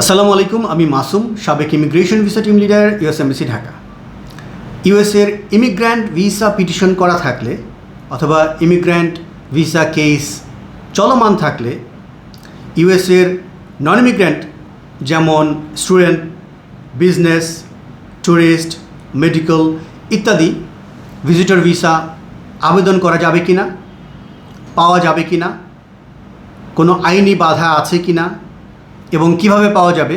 আসসালামু আলাইকুম, আমি মাসুম, সাবেক immigration visa team leader US embassy Dhaka. ইউএসের ইমিগ্র্যান্ট ভিসা পিটিশন করা থাকলে অথবা ইমিগ্র্যান্ট ভিসা কেস চলমান থাকলে ইউএসের নন ইমিগ্র্যান্ট যেমন স্টুডেন্ট, বিজনেস ট্যুরিস্ট মেডিকেল ইত্যাদি, ভিজিটর ভিসা আবেদন করা যাবে কি না পাওয়া যাবে কি না কোনো আইনি বাধা আছে কি না এবং কীভাবে পাওয়া যাবে,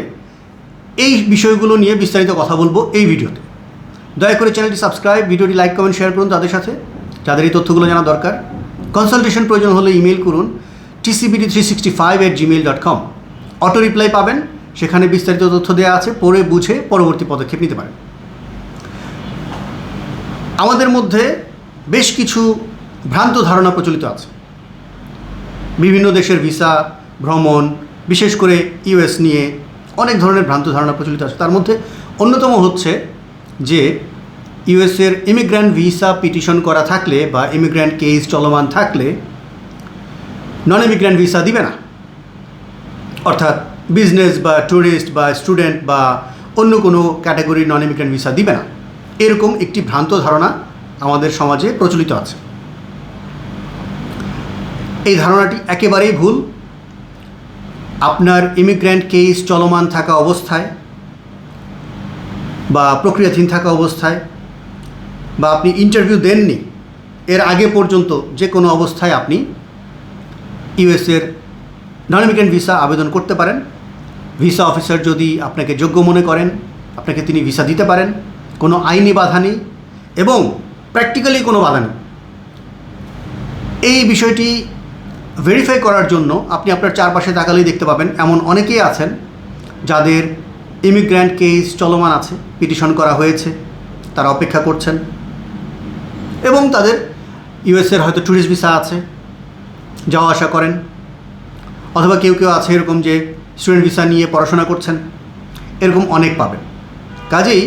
এই বিষয়গুলো নিয়ে বিস্তারিত কথা বলব এই ভিডিওতে। দয়া করে চ্যানেলটি সাবস্ক্রাইব, ভিডিওটি লাইক, কমেন্ট, শেয়ার করুন তাদের সাথে, যাদের এই তথ্যগুলো জানা দরকার। কনসালটেশন প্রয়োজন হলে ইমেল করুন TCBD three sixty five at Gmail dot com auto reply পাবেন, সেখানে বিস্তারিত তথ্য দেওয়া আছে, পড়ে, বুঝে পরবর্তী পদক্ষেপ নিতে পারেন। আমাদের মধ্যে বেশ কিছু ভ্রান্ত ধারণা প্রচলিত আছে। বিভিন্ন দেশের ভিসা, ভ্রমণ বিশেষ করে ইউএস নিয়ে অনেক ধরনের ভ্রান্ত ধারণা প্রচলিত আছে। তার মধ্যে অন্যতম হচ্ছে যে ইউএসের ইমিগ্র্যান্ট ভিসা পিটিশন করা থাকলে বা ইমিগ্র্যান্ট কেস চলমান থাকলে নন ইমিগ্র্যান্ট ভিসা দিবে না। অর্থাৎ বিজনেস বা ট্যুরিস্ট বা স্টুডেন্ট বা অন্য কোনো ক্যাটাগরির নন ইমিগ্র্যান্ট ভিসা দিবে না। এরকম একটি ভ্রান্ত ধারণা আমাদের সমাজে প্রচলিত আছে। এই ধারণাটি একেবারেই ভুল। আপনার ইমিগ্র্যান্ট কেস চলমান থাকা অবস্থায় বা প্রক্রিয়াধীন থাকা অবস্থায় বা আপনি ইন্টারভিউ দেননি, এর আগে পর্যন্ত যে কোনো অবস্থায় আপনি ইউএসের নন ইমিগ্রেন্ট ভিসা আবেদন করতে পারেন। ভিসা অফিসার যদি আপনাকে যোগ্য মনে করেন, আপনাকে তিনি ভিসা দিতে পারেন, কোনো আইনি বাধা নেই এবং প্র্যাকটিক্যালি কোনো বাধা নেই। এই বিষয়টি ভেরিফাই করার জন্য আপনি আপনার চারপাশে তাকালেই দেখতে পাবেন এমন অনেকেই আছেন যাদের ইমিগ্র্যান্ট কেস চলমান আছে পিটিশন করা হয়েছে, তারা অপেক্ষা করছেন। এবং তাদের ইউএসের হয়তো ট্যুরিস্ট ভিসা আছে, যাওয়া আসা করেন। অথবা কেউ কেউ আছে এরকম যে স্টুডেন্ট ভিসা নিয়ে পড়াশোনা করছেন, এরকম অনেক পাবেন। কাজেই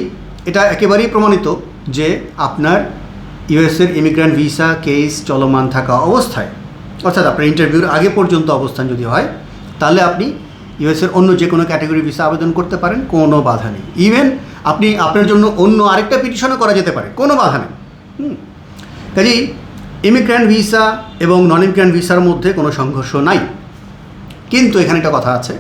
এটা একেবারেই প্রমাণিত যে আপনার ইউএসের ইমিগ্র্যান্ট ভিসা কেস চলমান থাকা অবস্থায় অর্থাৎ আপনার ইন্টারভিউর আগে পর্যন্ত অবস্থান যদি হয়, তাহলে আপনি ইউএসের অন্য যে কোনো ক্যাটাগরি ভিসা আবেদন করতে পারেন, কোনো বাধা নেই। ইভেন আপনি আপনার জন্য অন্য আরেকটা পিটিশনও করা যেতে পারে, কোনো বাধা নেই। কাজেই ইমিগ্র্যান্ট ভিসা এবং নন ইমিগ্র্যান্ট ভিসার মধ্যে কোনো সংঘর্ষ নাই। কিন্তু এখানে একটা কথা আছে।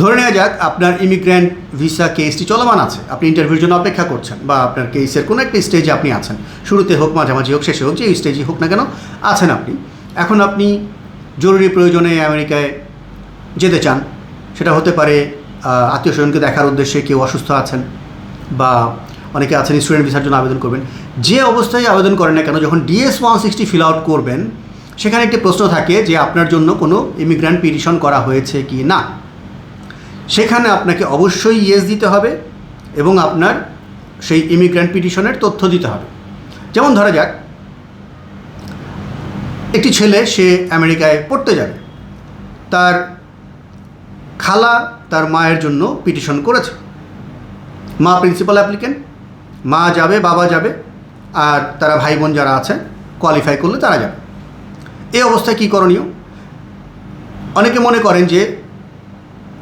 ধরে নেওয়া যাক, আপনার ইমিগ্র্যান্ট ভিসা কেসটি চলমান আছে। আপনি ইন্টারভিউর জন্য অপেক্ষা করছেন বা আপনার কেসের কোনো একটা স্টেজে আপনি আছেন। শুরুতে হোক, মাঝামাঝি হোক, শেষে হোক, যে স্টেজে হোক না কেন, আছেন আপনি। এখন আপনি জরুরি প্রয়োজনে আমেরিকায় যেতে চান, সেটা হতে পারে আত্মীয় স্বজনকে দেখার উদ্দেশ্যে কেউ অসুস্থ আছেন বা অনেকে আছেন স্টুডেন্ট ভিসার জন্য আবেদন করবেন, যে অবস্থায় আবেদন করেন না কেন, যখন DS one sixty fill out করবেন, সেখানে একটি প্রশ্ন থাকে যে আপনার জন্য কোনো ইমিগ্রান্ট পিটিশন করা হয়েছে কি না? সেখানে আপনাকে অবশ্যই ইয়েস দিতে হবে এবং আপনার সেই ইমিগ্র্যান্ট পিটিশনের তথ্য দিতে হবে। যেমন ধরা যাক একটি ছেলে সে আমেরিকায় পড়তে যাবে। তার খালা তার মায়ের জন্য পিটিশন করেছে। মা প্রিন্সিপাল অ্যাপ্লিকেন্ট, মা যাবে, বাবা যাবে, আর তারা ভাই বোন যারা আছে কোয়ালিফাই করলে তারা যাবে। এই অবস্থায় কী করণীয়? অনেকে মনে করেন যে,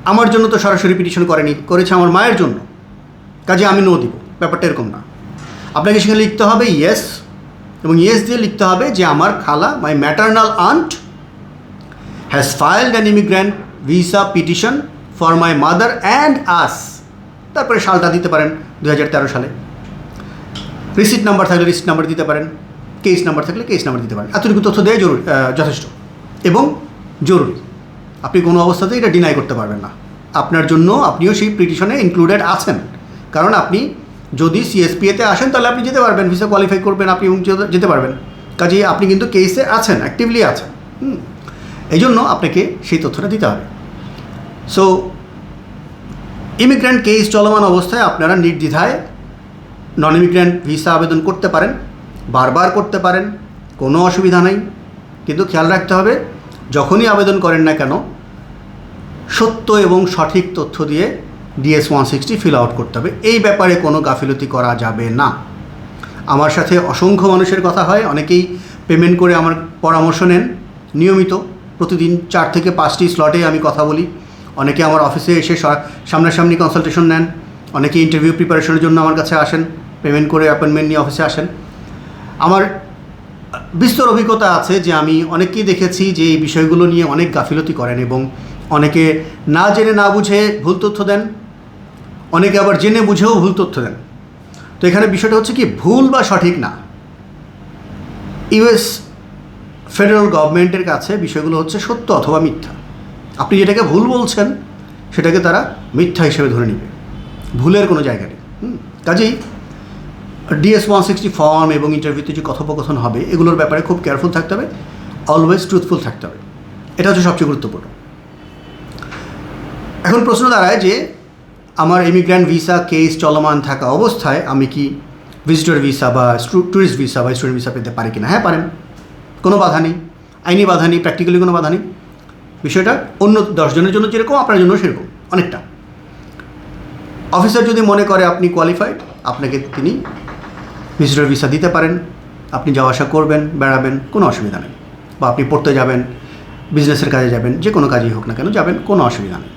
আমার জন্য তো সরাসরি পিটিশন করেনি, করেছে আমার মায়ের জন্য। কাজে আমি নো দিব। ব্যাপারটা এরকম না। আপনাকে সেখানে লিখতে হবে ইয়েস এবং ইয়েস দিয়ে লিখতে হবে যে আমার খালা my maternal aunt has filed an immigrant visa petition for my mother and us তারপরে সালটা দিতে পারেন দু হাজার তেরো সালে। রিসিট নাম্বার থাকলে রিসিট নাম্বার দিতে পারেন কেস নাম্বার থাকলে কেস নাম্বার দিতে পারেন। এতটুকু তথ্য দেয় জরুরি যথেষ্ট। এবং জরুরি। আপনি কোনো অবস্থাতেই এটা ডিনাই করতে পারবেন না। আপনার জন্য আপনিও সেই পিটিশনে ইনক্লুডেড আছেন। কারণ আপনি যদি সিএসপিএতে আসেন, তাহলে আপনি যেতে পারবেন ভিসা কোয়ালিফাই করবেন, আপনি যেতে পারবেন। কাজেই আপনি কিন্তু কেসে আছেন অ্যাক্টিভলি আছেন এই জন্য আপনাকে সেই তথ্যটা দিতে হবে। সো ইমিগ্র্যান্ট কেস চলমান অবস্থায় আপনারা নির্দ্বিধায় নন ইমিগ্র্যান্ট ভিসা আবেদন করতে পারেন, বারবার করতে পারেন, কোনো অসুবিধা নেই। কিন্তু খেয়াল রাখতে হবে, যখনই আবেদন করেন না কেন, সত্য এবং সঠিক তথ্য দিয়ে DS one sixty fill out করতে হবে। এই ব্যাপারে কোনো গাফিলতি করা যাবে না। আমার সাথে অসংখ্য মানুষের কথা হয়, অনেকেই পেমেন্ট করে আমার পরামর্শ নেন, নিয়মিত। প্রতিদিন চার থেকে পাঁচটি স্লটে আমি কথা বলি। অনেকে আমার অফিসে এসে সামনাসামনি কনসালটেশন নেন। অনেকে ইন্টারভিউ প্রিপারেশনের জন্য আমার কাছে আসেন পেমেন্ট করে অ্যাপয়েন্টমেন্ট নিয়ে অফিসে আসেন। আমার বিস্তর অভিজ্ঞতা আছে যে আমি অনেককেই দেখেছি যে এই বিষয়গুলো নিয়ে অনেক গাফিলতি করেন এবং অনেকে না জেনে না বুঝে ভুল তথ্য দেন। অনেকে আবার জেনে বুঝেও ভুল তথ্য দেন। তো এখানে বিষয়টা হচ্ছে কি, ভুল বা সঠিক না। ইউএস ফেডারেল গভর্নমেন্টের কাছে বিষয়গুলো হচ্ছে সত্য অথবা মিথ্যা। আপনি যেটাকে ভুল বলছেন, সেটাকে তারা মিথ্যা হিসেবে ধরে নেবে। ভুলের কোনো জায়গা নেই। কাজেই ডিএস ওয়ান সিক্সটি ফর্ম এবং ইন্টারভিউতে যে কথোপকথন হবে, এগুলোর ব্যাপারে খুব কেয়ারফুল থাকতে হবে, অলওয়েজ ট্রুথফুল থাকতে হবে। এটা হচ্ছে সবচেয়ে গুরুত্বপূর্ণ। এখন প্রশ্ন দাঁড়ায় যে আমার ইমিগ্র্যান্ট ভিসা কেস চলমান থাকা অবস্থায় আমি কি ভিজিটর ভিসা বা ট্যুরিস্ট ভিসা বা স্টুডেন্ট ভিসা পেতে পারি কিনা? হ্যাঁ পারেন। কোনো বাধা নেই। আইনি বাধা নেই প্র্যাকটিক্যালি কোনো বাধা নেই। বিষয়টা অন্য দশজনের জন্য যেরকম, আপনার জন্য সেরকম, অনেকটা। অফিসার যদি মনে করে আপনি কোয়ালিফাইড আপনাকে তিনি ভিজিটর ভিসা দিতে পারেন। আপনি যাওয়া আসা করবেন, বেড়াবেন, কোনো অসুবিধা নেই। বা আপনি পড়তে যাবেন বিজনেসের কাজে যাবেন, যে কোনো কাজেই হোক না কেন, যাবেন, কোনো অসুবিধা নেই।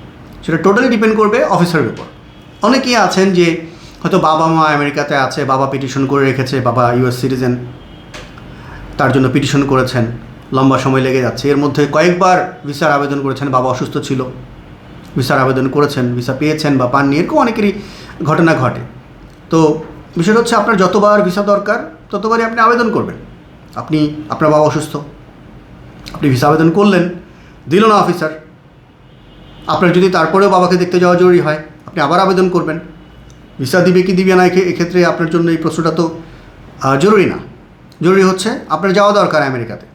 সেটা টোটালি ডিপেন্ড করবে অফিসারের উপর। অনেকেই আছেন যে হয়তো বাবা মা আমেরিকাতে আছে, বাবা পিটিশন করে রেখেছে, বাবা ইউএস সিটিজেন তার জন্য পিটিশন করেছেন, লম্বা সময় লেগে যাচ্ছে। এর মধ্যে কয়েকবার ভিসার আবেদন করেছেন, বাবা অসুস্থ ছিল। ভিসার আবেদন করেছেন ভিসা পেয়েছেন বা পাননি, এরকম অনেকেরই ঘটনা ঘটে। তো বিষয়টা হচ্ছে আপনার যতবার ভিসা দরকার, ততবারই আপনি আবেদন করবেন। আপনি, আপনার বাবা অসুস্থ। আপনি ভিসা আবেদন করলেন, দিল না অফিসার আপনার যদি তারপরেও বাবাকে দেখতে যাওয়া জরুরি হয়, আপনি আবার আবেদন করবেন। ভিসা দিবে কি দিবে না এক্ষেত্রে আপনার জন্য এই প্রশ্নটা তো জরুরি না। জরুরি হচ্ছে আপনার যাওয়া দরকার আমেরিকাতে।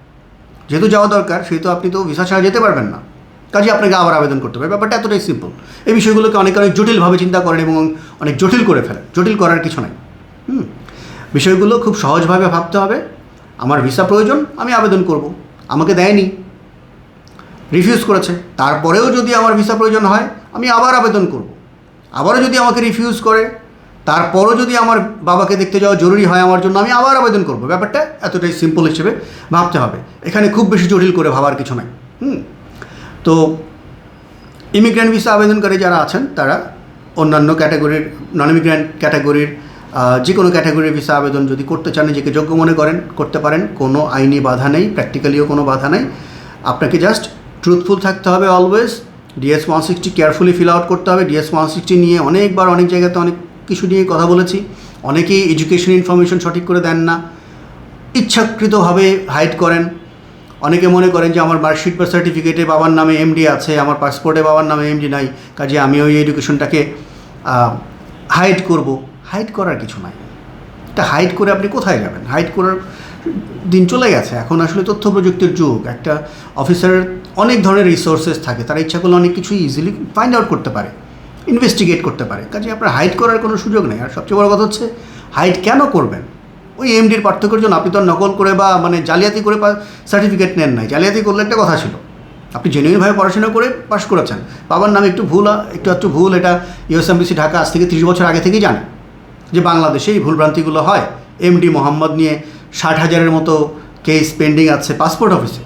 যেহেতু যাওয়া দরকার, সেহেতু আপনি তো ভিসা ছাড়া যেতে পারবেন না। কাজে আপনাকে আবার আবেদন করতে হবে। ব্যাপারটা এতটাই সিম্পল এই বিষয়গুলোকে অনেক অনেক জটিলভাবে চিন্তা করেন এবং অনেক জটিল করে ফেলেন। জটিল করার কিছু নাই। হুম? বিষয়গুলো খুব সহজভাবে ভাবতে হবে। আমার ভিসা প্রয়োজন, আমি আবেদন করব। আমাকে দেয়নি। রিফিউজ করেছে। তারপরেও যদি আমার ভিসা প্রয়োজন হয়, আমি আবার আবেদন করব। আবারও যদি আমাকে রিফিউজ করে, তারপরও যদি আমার বাবাকে দেখতে যাওয়া জরুরি হয় আমার জন্য, আমি আবার আবেদন করব। ব্যাপারটা এতটাই সিম্পল হিসেবে ভাবতে হবে। এখানে খুব বেশি জটিল করে ভাবার কিছু নাই। হুম? তো ইমিগ্র্যান্ট ভিসা আবেদনকারী যারা আছেন, তারা অন্যান্য ক্যাটাগরির নন ইমিগ্র্যান্ট ক্যাটাগরির যে কোনো ক্যাটাগরির ভিসা আবেদন যদি করতে চান, নিজেকে যোগ্য মনে করেন, করতে পারেন, কোনো আইনি বাধা নেই প্র্যাকটিক্যালিও কোনো বাধা নেই। আপনাকে জাস্ট ট্রুথফুল থাকতে হবে always DS one sixty carefully fill out করতে হবে ডিএস ওয়ান সিক্সটি নিয়ে অনেকবার অনেক জায়গাতে অনেক কিছু নিয়ে কথা বলেছি, অনেকেই এডুকেশন ইনফরমেশন সঠিক করে দেন না, ইচ্ছাকৃতভাবে হাইড করেন, অনেকে মনে করেন যে আমার মার্কশিট বা সার্টিফিকেটে বাবার নামে এমডি আছে, আমার পাসপোর্টে বাবার নামে এমডি নাই, কাজে আমি ওই এডুকেশনটাকে হাইড করব হাইড করার কিছু নাই, তা হাইড করে আপনি কোথায় যাবেন? হাইড করার দিন চলে গেছে, এখন আসলে তথ্য প্রযুক্তির যুগ, একটা অফিসারের অনেক ধরনের রিসোর্সেস থাকে, তারা ইচ্ছা করলে অনেক কিছু ইজিলি ফাইন্ড আউট করতে পারে ইনভেস্টিগেট করতে পারে। কাজে আপনার হাইড করার কোনো সুযোগ নেই। আর সবচেয়ে বড় কথা হচ্ছে হাইড কেন করবেন? ওই এমডির পার্থক্যের জন্য আপনি তো নকল করে বা মানে জালিয়াতি করে সার্টিফিকেট নেন নাই। জালিয়াতি করলে একটা কথা ছিল, আপনি জেনুইনভাবে পড়াশোনা করে পাশ করেছেন। বাবার নাম একটু ভুল, একটু একটু ভুল, এটা ইউএসএমবিসি ঢাকা আজ থেকে তিরিশ বছর আগে থেকেই জানে, যে বাংলাদেশে এই ভুলভ্রান্তিগুলো হয়। এমডি মোহাম্মদ নিয়ে ষাট হাজারের মতো কেস পেন্ডিং আছে পাসপোর্ট অফিসে।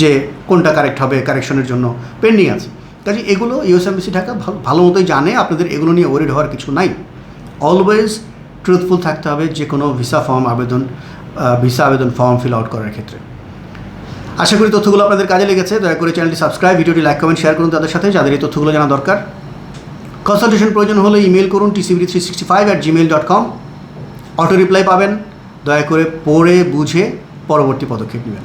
যে কোনটা কারেক্ট হবে কারেকশনের জন্য পেন্ডিং আছে। কাজে এগুলো ইউএসএমবিসি ঢাকা ভালো মতোই জানে, আপনাদের এগুলো নিয়ে ওরিড হওয়ার কিছু নাই। অলওয়েজ ট্রুথফুল থাকতে হবে যে কোনো ভিসা ফর্ম আবেদন ভিসা আবেদন ফর্ম ফিল আউট করার ক্ষেত্রে। আশা করি তথ্যগুলো আপনাদের কাজে লেগেছে। দয়া করে চ্যানেলটি সাবস্ক্রাইব ভিডিওটি লাইক কমেন্ট শেয়ার করুন তাদের সাথে, যাদের এই তথ্যগুলো জানা দরকার। কনসালটেশন প্রয়োজন হলে ইমেল করুন TCB three sixty five at Gmail dot com auto reply পাবেন। দয়া করে পড়ে, বুঝে পরবর্তী পদক্ষেপ নেবেন।